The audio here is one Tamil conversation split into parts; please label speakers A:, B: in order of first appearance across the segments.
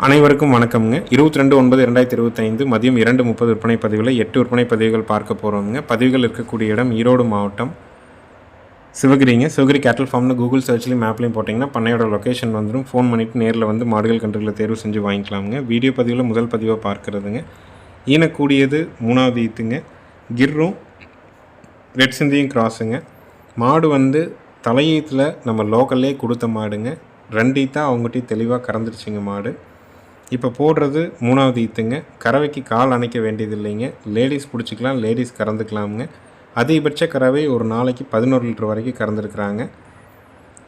A: அனைவருக்கும் வணக்கம்ங்க. இருபத்தி ரெண்டு ஒன்பது ரெண்டாயிரத்தி இருபத்தைந்து மதியம் இரண்டு முப்பது விற்பனை பதிவில் எட்டு விற்பனை பதிவுகள் பார்க்க போகிறோம்ங்க பதிவுகள் இருக்கக்கூடிய இடம் ஈரோடு மாவட்டம். சிவகிரிங்க. சிவகிரி கேட்டல் ஃபார்ம்னு கூகுள் சர்ச்லேயும் மேப்லையும் போட்டிங்கன்னா பண்ணையோட லொக்கேஷன் வந்துடும் ஃபோன் பண்ணிவிட்டு நேரில் வந்து மாடுகள் கன்றுகளை தேர்வு செஞ்சு வாங்கிக்கலாமுங்க. வீடியோ பதிவில் முதல் பதிவாக பார்க்குறதுங்க. ஈனக்கூடியது மூணாவது ஈத்துங்க. கிர்ரும் ரெட் சிந்தியும் கிராஸுங்க மாடு வந்து தலையீத்தில் நம்ம லோக்கல்லே கொடுத்த மாடுங்க. ரெண்டு ஈத்தாக அவங்ககிட்டயும் தெளிவாக கறந்துருச்சுங்க மாடு. இப்போ போடுறது மூணாவது ஈத்துங்க. கறவைக்கு கால் அணைக்க வேண்டியது இல்லைங்க லேடிஸ் பிடிச்சிக்கலாம் லேடிஸ் கறந்துக்கலாமுங்க. அதிகபட்ச கறவை ஒரு நாளைக்கு பதினோரு லிட்டர் வரைக்கும் கறந்துருக்குறாங்க.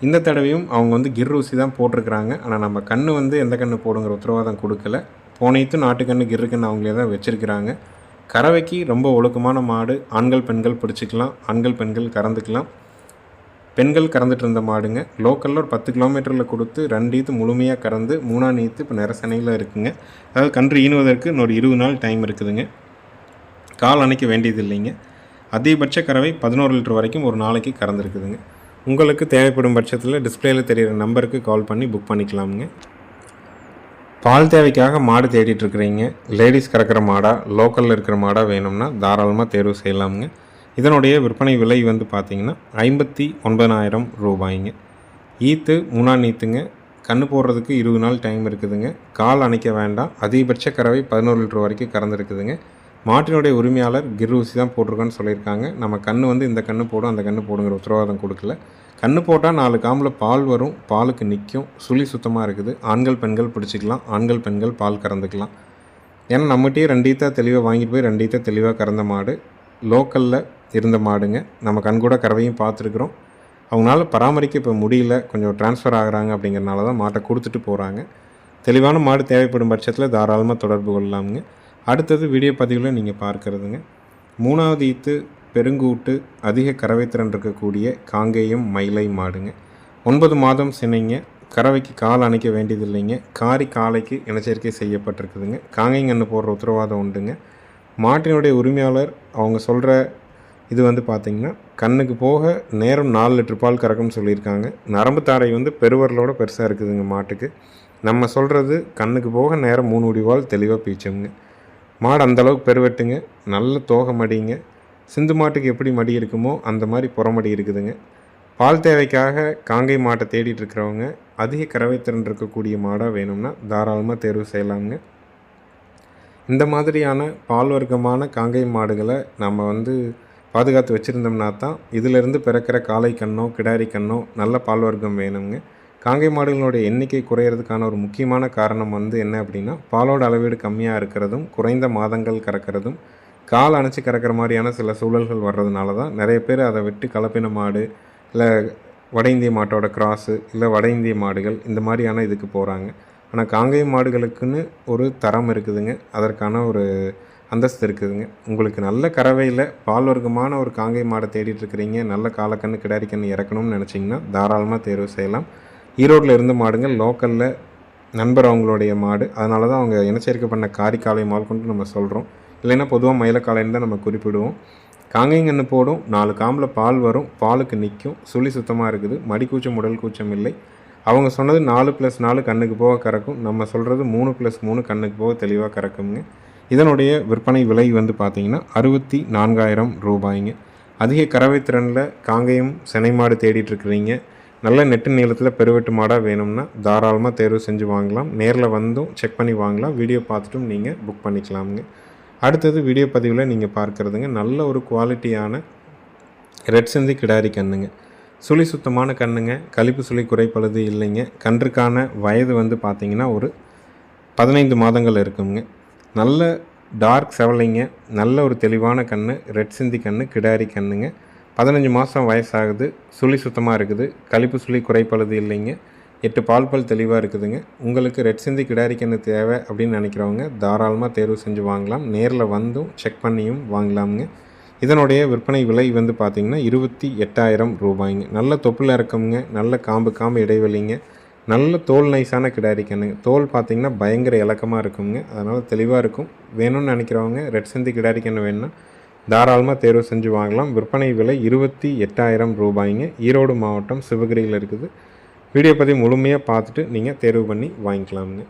A: இந்த தடவையும் அவங்க வந்து கிர் ஊசி தான் போட்டிருக்கிறாங்க. ஆனால் நம்ம கண் வந்து எந்த கன்று போடுங்கிற உத்தரவாதம் கொடுக்கல. போனைத்தும் நாட்டுக்கன்று கிரு கன்று அவங்களே தான் வச்சுருக்கிறாங்க. கறவைக்கு ரொம்ப ஒழுக்கமான மாடு. ஆண்கள் பெண்கள் பிடிச்சிக்கலாம் ஆண்கள் பெண்கள் கறந்துக்கலாம். பெண்கள் கறந்துட்டு இருந்த மாடுங்க. லோக்கலில் ஒரு பத்து கிலோமீட்டரில் கொடுத்து ரெண்டு ஈத்து முழுமையாக கறந்து மூணாம் நீத்து இப்போ நிறசனையில் இருக்குங்க. அதாவது கன்று ஈனுவதற்கு இன்னொரு இருபது நாள் டைம் இருக்குதுங்க. கால் அணைக்க வேண்டியது இல்லைங்க. அதிகபட்ச கறவை பதினோரு லிட்டர் வரைக்கும் ஒரு நாளைக்கு கறந்துருக்குதுங்க. உங்களுக்கு தேவைப்படும் பட்சத்தில் டிஸ்பிளேயில் தெரிகிற நம்பருக்கு கால் பண்ணி புக் பண்ணிக்கலாமுங்க. பால் தேவைக்காக மாடு தேடிட்டு இருக்கிறீங்க. லேடிஸ் கறக்கிற மாடா லோக்கலில் இருக்கிற மாடாக வேணும்னா தாராளமாக தேர்வு செய்யலாமுங்க. இதனுடைய விற்பனை விலை வந்து பார்த்திங்கன்னா ஐம்பத்தி ஒன்பதாயிரம் ரூபாய்ங்க. ஈத்து மூணாம் நீத்துங்க. கன்று போடுறதுக்கு இருபது நாள் டைம் இருக்குதுங்க. கால் அணைக்க வேண்டாம். அதிகபட்ச கறவை பதினோரு லிட்டர் வரைக்கும் கறந்துருக்குதுங்க. மாட்டினுடைய உரிமையாளர் கிர் ஊசி தான் போட்டிருக்கோன்னு சொல்லியிருக்காங்க. நம்ம கன்று வந்து இந்த கன்று போடும் அந்த கன்று போடுங்கிற உத்தரவாதம் கொடுக்கல. கன்று போட்டால் நாலு காம்பில் பால் வரும் பாலுக்கு நிற்கும் சுழி சுத்தமாக இருக்குது. ஆண்கள் பெண்கள் பிடிச்சிக்கலாம். ஆண்கள் பெண்கள் பால் கறந்துக்கலாம். ஏன்னா நம்மகிட்டயே ரெண்டு ஈத்தா தெளிவாக வாங்கிட்டு போய் ரெண்டு ஈத்தா தெளிவாக கறந்த மாடு. லோக்கலில் இருந்த மாடுங்க. நம்ம கண்கூட கறவையும் பார்த்துருக்குறோம் அவங்களால பராமரிக்க இப்போ முடியல. கொஞ்சம் ட்ரான்ஸ்ஃபர் ஆகிறாங்க அப்படிங்கிறனால தான் மாட்டை கொடுத்துட்டு போகிறாங்க தெளிவான மாடு தேவைப்படும் பட்சத்தில் தாராளமாக தொடர்பு கொள்ளலாமுங்க. அடுத்தது வீடியோ பதிவில் நீங்கள் பார்க்குறதுங்க. மூணாவது ஈத்து பெருங்கூட்டு அதிக கறவைத்திறன் இருக்கக்கூடிய காங்கேயம் மயிலை மாடுங்க. ஒன்பது மாதம் சினைங்க. கறவைக்கு கால் அணைக்க வேண்டியது இல்லைங்க காரி காலைக்கு இனச்சேர்க்கை செய்யப்பட்டிருக்குதுங்க. காங்கைங்கன்னு போடுற உத்தரவாதம் உண்டுங்க. மாட்டினுடைய உரிமையாளர் அவங்க சொல்கிற இது வந்து பார்த்திங்கன்னா கண்ணுக்கு போக நேரம் நாலு லிட்டர் பால் கறக்கும்னு சொல்லியிருக்காங்க. நரம்பு தாடை வந்து பெருவரலோட பெருசாக இருக்குதுங்க மாட்டுக்கு. நம்ம சொல்கிறது கண்ணுக்கு போக நேரம் மூணு உடிவால் தெளிவாக பீச்சோங்க. மாடு அந்தளவுக்கு பெருவெட்டுங்க. நல்ல தோகை மடிங்க. சிந்து மாட்டுக்கு எப்படி மடி இருக்குமோ அந்த மாதிரி புறமடி இருக்குதுங்க. பால் தேவைக்காக காங்கை மாட்டை தேடிட்டு இருக்கிறவங்க அதிக கறவைத்திறன் இருக்கக்கூடிய மாடாக வேணும்னா தாராளமாக தேர்வு செய்யலாமுங்க. இந்த மாதிரியான பால் வர்க்கமான காங்கை மாடுகளை நம்ம வந்து பாதுகாத்து வச்சுருந்தோம்னா தான் இதிலிருந்து பிறக்கிற காளை கண்ணோ கிடாரி கண்ணோ நல்ல பால் வர்க்கம் வேணுங்க. காங்கை மாடுகளோட எண்ணிக்கை குறையிறதுக்கான ஒரு முக்கியமான காரணம் வந்து என்ன அப்படின்னா பாலோட அளவீடு கம்மியாக இருக்கிறதும் குறைந்த மாதங்கள் கறக்கிறதும் கால் அணைச்சி கறக்கிற மாதிரியான சில சூழல்கள் வர்றதுனால தான் நிறைய பேர் அதை விட்டு கலப்பின மாடு இல்லை வட இந்திய மாட்டோட கிராஸு இல்லை வட இந்திய மாடுகள் இந்த மாதிரியான இதுக்கு போகிறாங்க ஆனால் காங்கேய மாடுகளுக்குன்னு ஒரு தரம் இருக்குதுங்க. அதற்கான ஒரு அந்தஸ்து இருக்குதுங்க. உங்களுக்கு நல்ல கறவையில் பால் வர்க்கமான ஒரு காங்கேய மாடை தேடிட்டு இருக்கிறீங்க. நல்ல காலக்கண்ணு கிடாரி கண்ணு இறக்கணும்னு நினச்சிங்கன்னா தாராளமாக தேர்வு செய்யலாம். ஈரோட்டில் இருந்த மாடுங்க லோக்கலில் நண்பர் அவங்களுடைய மாடு. அதனால தான் அவங்க இனச்சேர்க்கை பண்ண காரிக்காலை மால் கொண்டு நம்ம சொல்கிறோம் இல்லைன்னா பொதுவாக மயிலக்காலைன்னு தான் நம்ம குறிப்பிடுவோம். காங்கைங்கன்னு போடும் நாலு காம்பில் பால் வரும் பாலுக்கு நிற்கும் சுழி சுத்தமாக இருக்குது மடி கூச்சம் உடல் கூச்சம் இல்லை. அவங்க சொன்னது நாலு ப்ளஸ் நாலு கண்ணுக்கு போக கறக்கும். நம்ம சொல்கிறது மூணு ப்ளஸ் மூணு கண்ணுக்கு போக தெளிவாக கறக்குங்க இதனுடைய விற்பனை விலை வந்து பார்த்திங்கன்னா அறுபத்தி நான்காயிரம் ரூபாய்ங்க. அதிக கறவை திறனில் காங்கேயம் செனை மாடு தேடிட்டுருக்குறீங்க நல்ல நெட்டு நீளத்தில் பெருவெட்டு மாடாக வேணும்னா தாராளமாக தேர்வு செஞ்சு வாங்கலாம். நேரில் வந்தும் செக் பண்ணி வாங்கலாம். வீடியோ பார்த்துட்டும் நீங்கள் புக் பண்ணிக்கலாமுங்க. அடுத்தது வீடியோ பதிவில் நீங்கள் பார்க்குறதுங்க நல்ல ஒரு குவாலிட்டியான ரெட் சிந்தி கிடாரி கண்ணுங்க. சுழி சுத்தமான கண்ணுங்க. கழிப்பு சுழி குறைப்பழுது இல்லைங்க. கன்றுக்கான வயது வந்து பார்த்திங்கன்னா ஒரு பதினைந்து மாதங்கள் இருக்குங்க. நல்ல டார்க் செவலைங்க. நல்ல ஒரு தெளிவான கண் ரெட் சிந்தி கண் கிடாரி கண்ணுங்க. பதினஞ்சு மாதம் வயசாகுது. சுழி சுத்தமாக இருக்குது. கழிப்பு சுழி குறைப்பழுது இல்லைங்க. எட்டு பால் பல் தெளிவாக இருக்குதுங்க. உங்களுக்கு ரெட் சிந்தி கிடாரி கன்று தேவை அப்படின்னு நினைக்கிறவங்க தாராளமாக தேர்வு செஞ்சு வாங்கலாம். நேரில் வந்தும் செக் பண்ணியும் வாங்கலாமுங்க. இதனுடைய விற்பனை விலை வந்து பார்த்திங்கன்னா இருபத்தி எட்டாயிரம் ரூபாய்ங்க. நல்ல தொப்புள் இறக்கமுங்க நல்ல காம்பு காம்பு இடைவெளிங்க நல்ல தோல் நைஸான கிடாரி கண்ணுங்க தோல் பார்த்திங்கன்னா பயங்கர இலக்கமாக இருக்குங்க. அதனால் தெளிவாக இருக்கும். வேணும்னு நினைக்கிறவங்க ரெட் சிந்தி கிடாரி கண்ணு வேணும்னா தாராளமாக தேர்வு செஞ்சு வாங்கலாம். விற்பனை விலை இருபத்தி எட்டாயிரம் ரூபாய்ங்க. ஈரோடு மாவட்டம் சிவகிரியில் இருக்குது. வீடியோ பற்றி முழுமையாக பார்த்துட்டு நீங்கள் தேர்வு பண்ணி வாங்கிக்கலாமுங்க.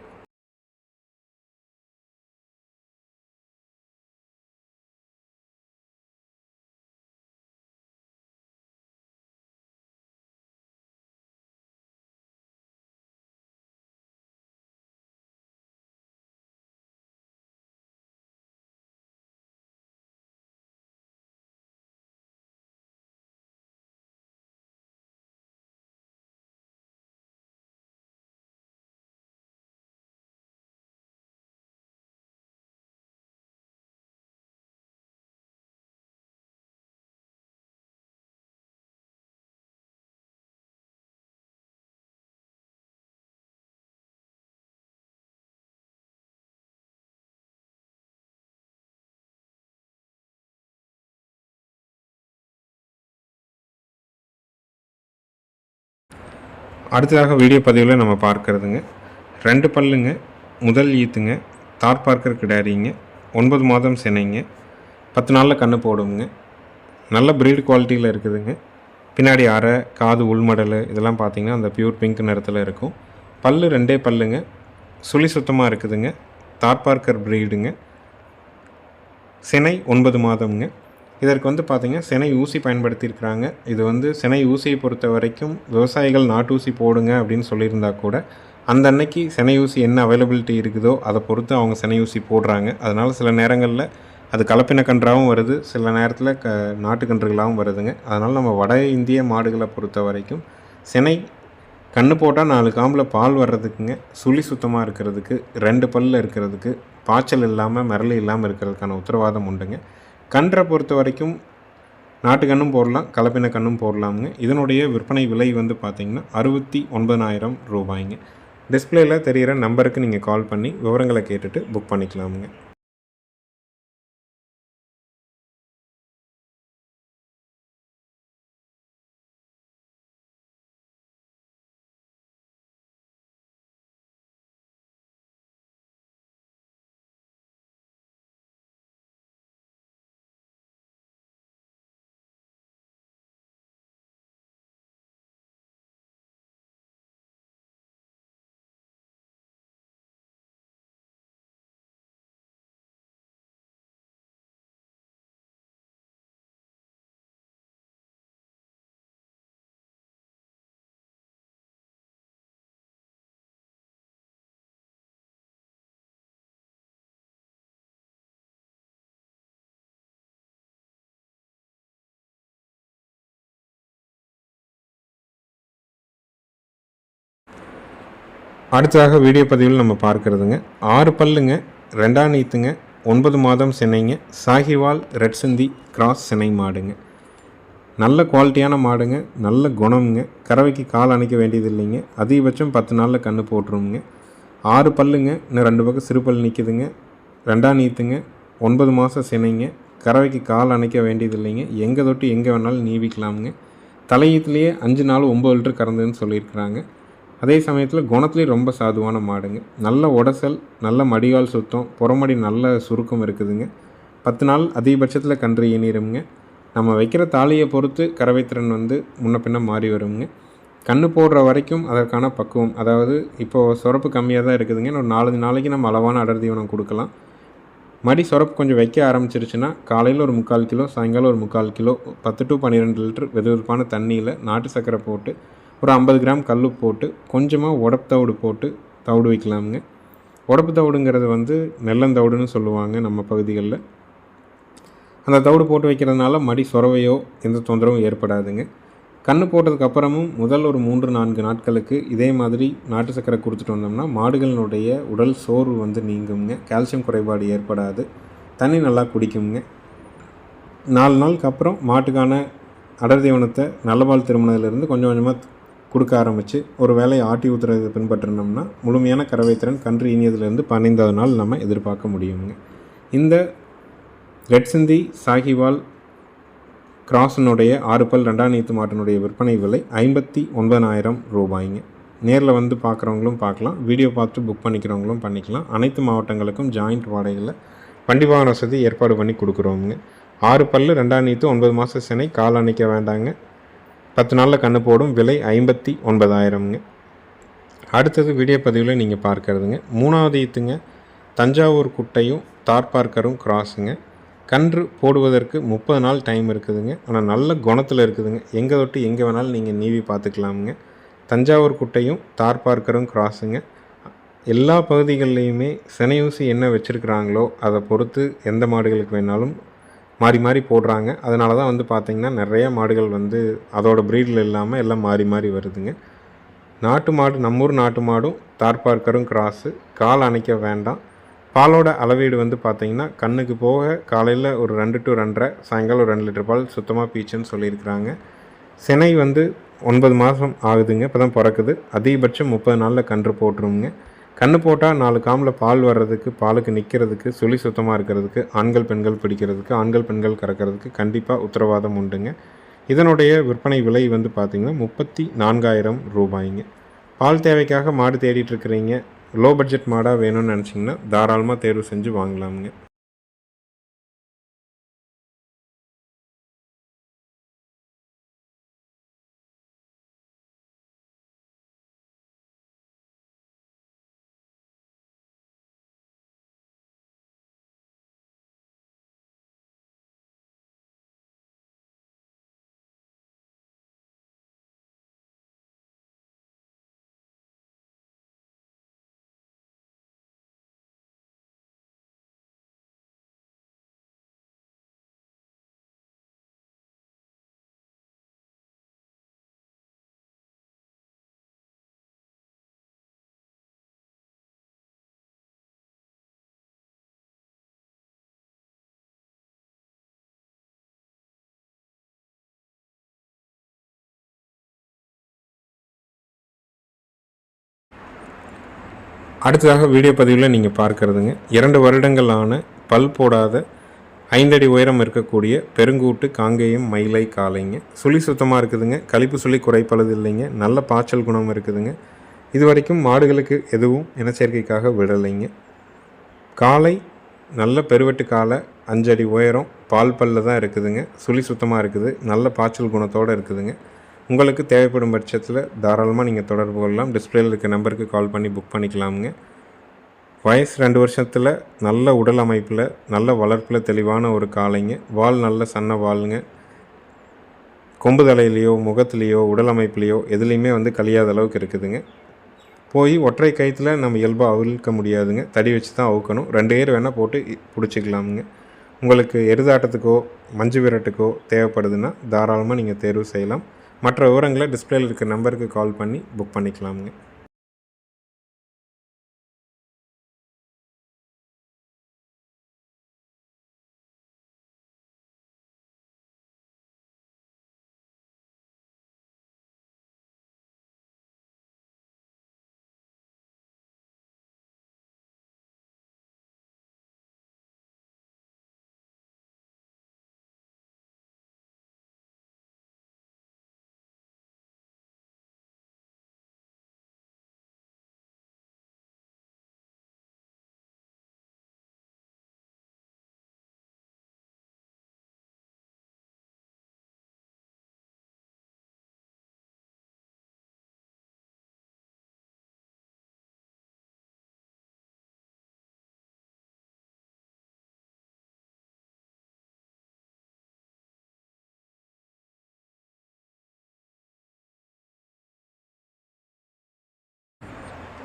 A: அடுத்ததாக வீடியோ பதிவில் நம்ம பார்க்கறதுங்க. ரெண்டு பல்லுங்க முதல் ஈத்துங்க தார் பார்க்கர் கிடாரிங்க ஒன்பது மாதம் சினைங்க பத்து நாளில் கண்ணு போடுங்க. நல்ல ப்ரீடு குவாலிட்டியில் இருக்குதுங்க. பின்னாடி அரை காது உள்மடல் இதெல்லாம் பார்த்தீங்கன்னா அந்த பியூர் பிங்க் நிறத்தில் இருக்கும். பல்லு ரெண்டே பல்லுங்க சுழி சுத்தமாக இருக்குதுங்க தார் பார்க்கர் ப்ரீடுங்க சினை ஒன்பது மாதம்ங்க. இதற்கு வந்து பார்த்திங்கன்னா சினை ஊசி பயன்படுத்தியிருக்கிறாங்க. இது வந்து சினை ஊசியை பொறுத்த வரைக்கும் விவசாயிகள் நாட்டு ஊசி போடுங்க அப்படின்னு சொல்லியிருந்தா கூட அந்த அன்னைக்கு சினை ஊசி என்ன அவைலபிலிட்டி இருக்குதோ அதை பொறுத்து அவங்க சினை ஊசி போடுறாங்க. அதனால் சில நேரங்களில் அது கலப்பின கன்றாகவும் வருது சில நேரத்தில் க நாட்டு கன்றுகளாகவும் வருதுங்க. அதனால் நம்ம வட இந்திய மாடுகளை பொறுத்த வரைக்கும் சினை கண்ணு போட்டால் நாலு காம்பில் பால் வர்றதுக்குங்க சுழி சுத்தமாக இருக்கிறதுக்கு ரெண்டு பல்லில் இருக்கிறதுக்கு பாய்ச்சல் இல்லாமல் மிரளி இல்லாமல் இருக்கிறதுக்கான உத்தரவாதம் உண்டுங்க. கன்றை பொறுத்த வரைக்கும் நாட்டு போடலாம் கலப்பின கண்ணும் போடலாமுங்க. இதனுடைய விற்பனை விலை வந்து பார்த்திங்கன்னா அறுபத்தி ஒன்பதாயிரம் ரூபாய்ங்க. டிஸ்பிளேயில் தெரிகிற நம்பருக்கு நீங்கள் கால் பண்ணி விவரங்களை கேட்டுட்டு புக் பண்ணிக்கலாமுங்க. அடுத்ததாக வீடியோ பதிவில் நம்ம பார்க்குறதுங்க. ஆறு பல்லுங்க ரெண்டாம் நீத்துங்க ஒன்பது மாதம் சினைங்க சாகிவால் ரெட் சிந்தி கிராஸ் சினை மாடுங்க. நல்ல குவாலிட்டியான மாடுங்க நல்ல குணமுங்க. கறவைக்கு கால் அணைக்க வேண்டியது இல்லைங்க அதிகபட்சம் பத்து நாளில் கன்று போட்டுருவோங்க ஆறு பல்லுங்க இன்னும் ரெண்டு பக்கம் சிறு பல் நிற்குதுங்க ரெண்டாம் நீத்துங்க ஒன்பது மாதம் சினைங்க. கறவைக்கு கால் அணைக்க வேண்டியது இல்லைங்க எங்கே தொட்டு எங்கே வேணாலும் நீவிக்கலாமுங்க. தலையீத்துலேயே அஞ்சு நாள் ஒம்பது லிட்டர் கறந்துன்னு சொல்லியிருக்கிறாங்க. அதே சமயத்தில் குணத்துலேயும் ரொம்ப சாதுவான மாடுங்க. நல்ல உடசல் நல்ல மடிகால் சுத்தம் புறமடி நல்ல சுருக்கம் இருக்குதுங்க. பத்து நாள் அதிகபட்சத்தில் கன்று இணையிருங்க நம்ம வைக்கிற தாலியை பொறுத்து கறவைத்திறன் வந்து முன்ன பின்ன மாறி வருங்க. கன்று போடுற வரைக்கும் அதற்கான பக்குவம். அதாவது இப்போது சுரப்பு கம்மியாக தான் இருக்குதுங்க. இன்னொரு நாலஞ்சு நாளைக்கு நம்ம அளவான அடர் தீவனம் கொடுக்கலாம். மடி சுரப்பு கொஞ்சம் வைக்க ஆரம்பிச்சிருச்சுன்னா காலையில் ஒரு முக்கால் கிலோ சாயங்காலம் ஒரு முக்கால் கிலோ பத்து டு பன்னிரெண்டு லிட்டர் வெதுவெதுப்பான தண்ணியில் நாட்டு சர்க்கரை போட்டு ஒரு ஐம்பது கிராம் கல் போட்டு கொஞ்சமாக உடப்பு தவிடு போட்டு தவிடு வைக்கலாமுங்க. உடப்பு தவிடுங்கிறது வந்து நெல்லந்தவிடுன்னு சொல்லுவாங்க நம்ம பகுதிகளில். அந்த தவிடு போட்டு வைக்கிறதுனால மடி சொரவையோ எந்த தொந்தரவும் ஏற்படாதுங்க. கன்று போட்டதுக்கப்புறமும் முதல் ஒரு மூன்று நான்கு நாட்களுக்கு இதே மாதிரி நாட்டு சக்கரை கொடுத்துட்டு வந்தோம்னா மாடுகளினுடைய உடல் சோர்வு வந்து நீங்குங்க. கால்சியம் குறைபாடு ஏற்படாது. தண்ணி நல்லா குடிக்குங்க. நாலு நாளுக்கு அப்புறம் மாட்டுக்கான அடர் தீவனத்தை நல்லபால் திருமணத்திலிருந்து கொஞ்சம் கொஞ்சமாக கொடுக்க ஆரம்பித்து ஒரு வேலையை ஆட்டி ஊத்துறது பின்பற்றினோம்னா முழுமையான கறவைத்திறன் கன்று இனியதுலேருந்து பதினைந்தாவது நாள் நம்ம எதிர்பார்க்க முடியுங்க. இந்த ரெட் சிந்தி சாகிவால் கிராஸனுடைய ஆறு பல் ரெண்டாம் நீத்து மாட்டினுடைய விற்பனை விலை ஐம்பத்தி ஒன்பதாயிரம் ரூபாய்ங்க. நேரில் வந்து பார்க்குறவங்களும் பார்க்கலாம் வீடியோ பார்த்து புக் பண்ணிக்கிறவங்களும் பண்ணிக்கலாம். அனைத்து மாவட்டங்களுக்கும் ஜாயிண்ட் வாடகையில் வண்டி வாகன வசதி ஏற்பாடு பண்ணி கொடுக்குறோங்க ஆறு பல்லு ரெண்டாம் நீத்து ஒன்பது மாத சினை கால் அணைக்க வேண்டாங்க. பத்து நாளில் கண்ணு போடும். விலை ஐம்பத்தி ஒன்பதாயிரம்ங்க. அடுத்தது வீடியோ பதிவில் நீங்கள் பார்க்கறதுங்க. மூணாவது ஈத்துங்க. தஞ்சாவூர் குட்டையும் தார்பார்க்கரும் கிராஸுங்க கன்று போடுவதற்கு முப்பது நாள் டைம் இருக்குதுங்க. ஆனால் நல்ல குணத்தில் இருக்குதுங்க. எங்கே தொட்டு எங்கே வேணாலும் நீங்கள் நீவி பார்த்துக்கலாமுங்க. தஞ்சாவூர் குட்டையும் தார் பார்க்கரும் கிராஸுங்க எல்லா பகுதிகள்லேயுமே சினையூசி என்ன வச்சுருக்குறாங்களோ அதை பொறுத்து எந்த மாடுகளுக்கு வேணாலும் மாறி மாறி போடுறாங்க. அதனால தான் வந்து பார்த்திங்கன்னா நிறைய மாடுகள் வந்து அதோடய ப்ரீடில் இல்லாமல் எல்லாம் மாறி மாறி வருதுங்க. நாட்டு மாடு நம்மூர் நாட்டு மாடும் தார்பார்க்கரும் கிராஸு கால் அணைக்க வேண்டாம். பாலோட அளவீடு வந்து பார்த்திங்கன்னா கண்ணுக்கு போக காலையில் ஒரு ரெண்டு டு ரெண்டரை சாயங்காலம் ஒரு ரெண்டு லிட்டர் பால் சுத்தமாக பீச்சுன்னு சொல்லியிருக்கிறாங்க. சினை வந்து ஒன்பது மாதம் ஆகுதுங்க இப்போ தான் பிறக்குது. அதிகபட்சம் முப்பது நாளில் கன்று போட்டுருங்க கன்று போட்டால் நாலு காமில் பால் வர்றதுக்கு பாலுக்கு நிற்கிறதுக்கு சுழி சுத்தமாக இருக்கிறதுக்கு ஆண்கள் பெண்கள் பிடிக்கிறதுக்கு ஆண்கள் பெண்கள் கறக்கிறதுக்கு கண்டிப்பாக உத்தரவாதம் உண்டுங்க. இதனுடைய விற்பனை விலை வந்து பார்த்திங்கன்னா முப்பத்தி நான்காயிரம் ரூபாய்ங்க. பால் தேவைக்காக மாடு தேடிட்டு இருக்கிறீங்க. லோ பட்ஜெட் மாடாக வேணும்னு நினச்சிங்கன்னா தாராளமாக தேர்வு செஞ்சு வாங்கலாமுங்க. அடுத்ததாக வீடியோ பதிவில் நீங்கள் பார்க்கறதுங்க. இரண்டு வருடங்களான பல் போடாத ஐந்தடி உயரம் இருக்கக்கூடிய பெருங்கூட்டு காங்கேயம் மயிலை காளைங்க. சுழி சுத்தமாக இருக்குதுங்க. கழிப்பு சுழி குறைப்பளது இல்லைங்க. நல்ல பாய்ச்சல் குணம் இருக்குதுங்க. இது வரைக்கும் மாடுகளுக்கு எதுவும் இனச்சேர்க்கைக்காக விடலைங்க. காலை நல்ல பெருவெட்டு காலை அஞ்சடி உயரம் பால் பல்ல தான் இருக்குதுங்க. சுழி சுத்தமாக இருக்குது. நல்ல பாய்ச்சல் குணத்தோடு இருக்குதுங்க. உங்களுக்கு தேவைப்படும் பட்சத்தில் தாராளமாக நீங்கள் தொடர்பு கொள்ளலாம். டிஸ்பிளேயில் இருக்க நம்பருக்கு கால் பண்ணி புக் பண்ணிக்கலாமுங்க. வயசு ரெண்டு வருஷத்தில் நல்ல உடல் அமைப்பில் நல்ல வளர்ப்பில் தெளிவான ஒரு காளைங்க. வால் நல்ல சன்ன வாளுங்க கொம்பு தலையிலையோ முகத்துலேயோ உடல் அமைப்புலேயோ எதுலேயுமே வந்து கழியாத அளவுக்கு இருக்குதுங்க. போய் ஒற்றை கயிற்றில் நம்ம இயல்பாக அவிழ்க்க முடியாதுங்க. தடி வச்சு தான் அவுக்கணும். ரெண்டு ஏர் வேணால் போட்டு பிடிச்சிக்கலாமுங்க. உங்களுக்கு எருதாட்டத்துக்கோ மஞ்சு விரட்டுக்கோ தேவைப்படுதுன்னா தாராளமாக நீங்கள் தேர்வு செய்யலாம். மற்ற விவரங்களை டிஸ்பிளேயில் இருக்க நம்பருக்கு கால் பண்ணி புக் பண்ணிக்கலாமுங்க.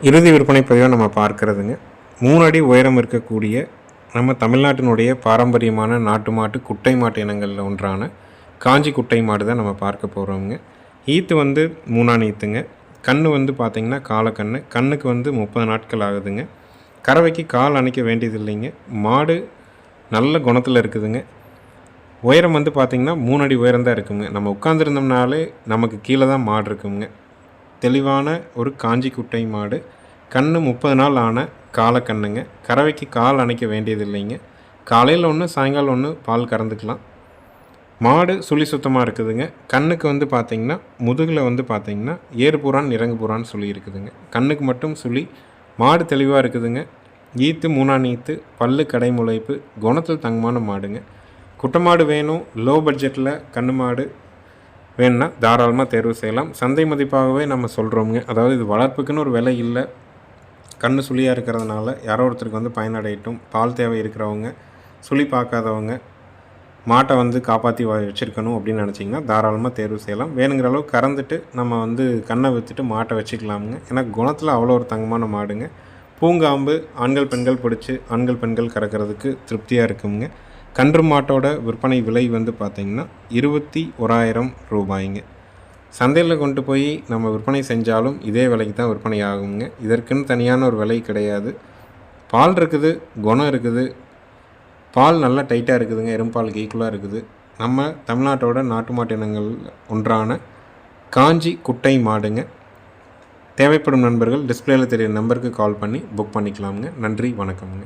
A: இறுதி விற்பனை பதிவாக நம்ம பார்க்கறதுங்க. மூணு அடி உயரம் இருக்கக்கூடிய நம்ம தமிழ்நாட்டினுடைய பாரம்பரியமான நாட்டு மாட்டு குட்டை மாட்டு இனங்களில் ஒன்றான காஞ்சி குட்டை மாடு தான் நம்ம பார்க்க போகிறோங்க ஈத்து வந்து மூணாம் ஈத்துங்க. கண்ணு வந்து பார்த்திங்கன்னா காலக்கண்ணு. கண்ணுக்கு வந்து முப்பது நாட்கள் ஆகுதுங்க. கறவைக்கு கால் அணைக்க வேண்டியது இல்லைங்க மாடு நல்ல குணத்தில் இருக்குதுங்க. உயரம் வந்து பார்த்திங்கன்னா மூணு அடி உயரம் தான் இருக்குங்க. நம்ம உட்காந்துருந்தோம்னாலே நமக்கு கீழே தான் மாடு இருக்குங்க. தெளிவான ஒரு காஞ்சி குட்டை மாடு. கண்ணு முப்பது நாள் ஆன காலக்கண்ணுங்க கறவைக்கு கால் அணைக்க வேண்டியது இல்லைங்க காலையில் ஒன்று சாயங்காலம் ஒன்று பால் கறந்துக்கலாம். மாடு சுழி சுத்தமாக இருக்குதுங்க. கண்ணுக்கு வந்து பார்த்தீங்கன்னா முதுகில் வந்து பார்த்தீங்கன்னா ஏறு புறான் இறங்கு புறான்னு சொல்லி இருக்குதுங்க. கண்ணுக்கு மட்டும் சுழி மாடு தெளிவாக இருக்குதுங்க. ஈத்து மூணாம் ஈத்து பல்லு கடை முளைப்பு குணத்தில் தங்கமான மாடுங்க. குட்டை மாடு வேணும் லோ பட்ஜெட்டில் கண்ணு மாடு வேணும்னா தாராளமாக தேர்வு செய்யலாம். சந்தை மதிப்பாகவே நம்ம சொல்கிறோமுங்க அதாவது இது வளர்ப்புக்குன்னு ஒரு விலை இல்லை. கண்ணு சுழியாக இருக்கிறதுனால யாரோ ஒருத்தருக்கு வந்து பயனடையட்டும். பால் தேவை இருக்கிறவங்க சுழி பார்க்காதவங்க மாட்டை வந்து காப்பாற்றி வச்சுருக்கணும் அப்படின்னு நினச்சிங்கன்னா தாராளமாக தேர்வு செய்யலாம். வேணுங்கிற அளவு கறந்துட்டு நம்ம வந்து கண்ணை விற்றுட்டு மாட்டை வச்சுக்கலாமுங்க. ஏன்னா குணத்தில் அவ்வளோ ஒரு தங்கமான மாடுங்க. பூங்காம்பு ஆண்கள் பெண்கள் பிடிச்சி ஆண்கள் பெண்கள் கறக்கிறதுக்கு திருப்தியாக இருக்குங்க. கன்று மாட்டோட விற்பனை விலை வந்து பார்த்திங்கன்னா இருபத்தி ஓராயிரம் ரூபாய்ங்க. சந்தையில் கொண்டு போய் நம்ம விற்பனை செஞ்சாலும் இதே விலைக்கு தான் விற்பனை ஆகுங்க இதற்குன்னு தனியான ஒரு விலை கிடையாது. பால் இருக்குது குணம் இருக்குது. பால் நல்லா டைட்டாக இருக்குதுங்க எறும்பாலுக்கு ஈக்குவலாக இருக்குது. நம்ம தமிழ்நாட்டோட நாட்டு மாட்டு இனங்கள் ஒன்றான காஞ்சி குட்டை மாடுங்க. தேவைப்படும் நண்பர்கள் டிஸ்பிளேயில் தெரியும் நம்பருக்கு கால் பண்ணி புக் பண்ணிக்கலாமுங்க. நன்றி வணக்கம்ங்க.